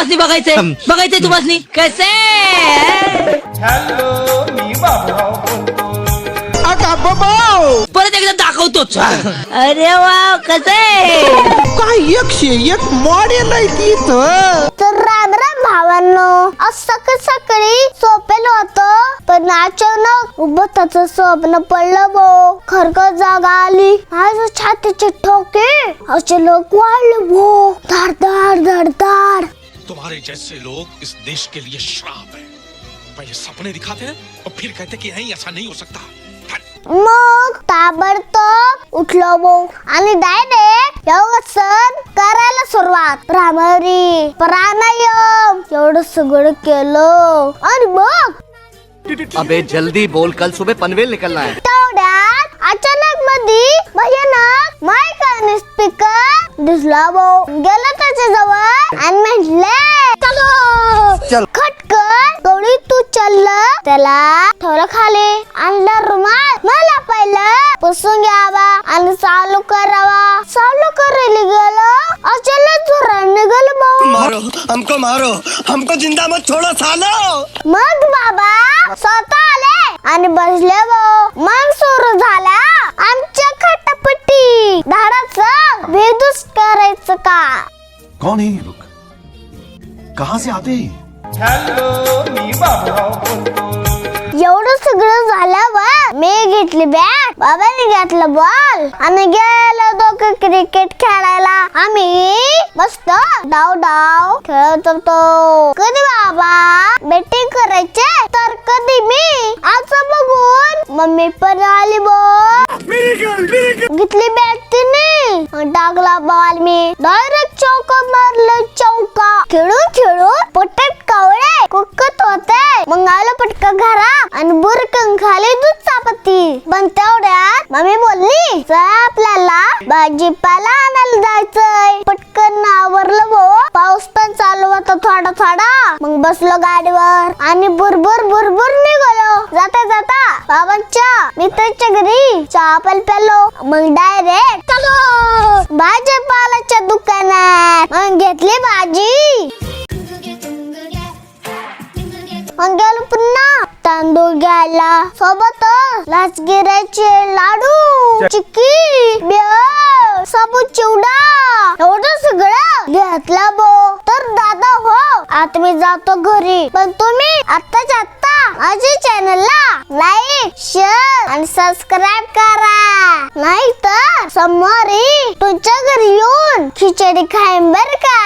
तुम्हाला बघायचंय. बघायचंय तुम्हाला कसे हॅलो मी बाबूराव बोलतो आता बाबा! परत एकदा दाखवतोच. अरे वा कसे काय एकशे एक मॉडेल आहे ती इथं? तर राम राम भावांनो आज सकाळ सकाळी झोपेल होत पण अचानक उभताच स्वप्न पडलं बो खरक जागा आली. माझ्या छातीचे ठोके असे लोक वाढले भो. तुम्हारे जैसे लोग इस देश के लिए श्राप है। पहले सपने दिखाते हैं और फिर कहते कि नहीं ऐसा नहीं हो सकता। मग ताबडतोब उठलो बो आणि डायरेक्ट योगासन करायला सुरुवात. प्राणायाम एवढं सगळं केलं. आणि बघ अबे जल्दी बोल कल सुबह पनवेल निकलना है. तेवढ्यात अचानक मध्ये भयानक माईक आणि स्पीकर दिसला भाऊ गेला त्याच्याजवळ आणि म्हटले चलो. चल. खटकन गौडी तू चल. त्याला ठेवलं खाली आणला रुमाल. मला पहिलं पुसून घ्यावा आणि चालू करावा. चालू करायला गेलं अचानक जोरात निघाल भाऊ. मारो हमको मारो हमको जिंदा मत छोड़ो सालो. मग बाबा स्वतः आले आणि बसले भाऊ. मग कौन है ये लोग? कहाँ से आते हैं? एवढं सगळं झाल्यावर मी घेतली बॅट बाबाने घेतलं बॉल आणि गेलो दोघं क्रिकेट खेळायला. आम्ही मस्त डाव डाव खेळत होतो. कधी बाबा? बॅटिंग करायचे? तर कधी मी? असं बघून मम्मी पण आली बॉल घेतली बॅट तिने. आणि टाकला बॉल मी. डायरेक्ट खेळून खेळून पोटात कावळे कुकत होते मग आलं पटकन घरात आणि बुरकन खाली दूध चापती पण तेवढ्यात मम्मी बोलली आपल्याला भाजीपाला आणायला जायचंय. पटकन आवरलं भाऊ पाऊस पण चालू होता थोडा थोडा. मग बसलो गाडीवर आणि बुरबुर बुरबुर निघालो. जाता जाता बाबांच्या मित्राच्या घरी चहा पण प्यालो मग डायरेक्ट चलो. मग गेलो पुन्हा तांदूळ घ्यायला. सोबत लाचगिऱ्याचे लाडू चिक्की बेळ साबू चिवडा एवढं सगळं घेतला बो. तर दादा हो आता मी जातो घरी. पण तुम्ही आत्ताच आत्ता माझ्या चॅनलला लाईक शेअर आणि सबस्क्राईब करा. नाही तर समोर तुमच्या घरी येऊन खिचडी खाईन बर का?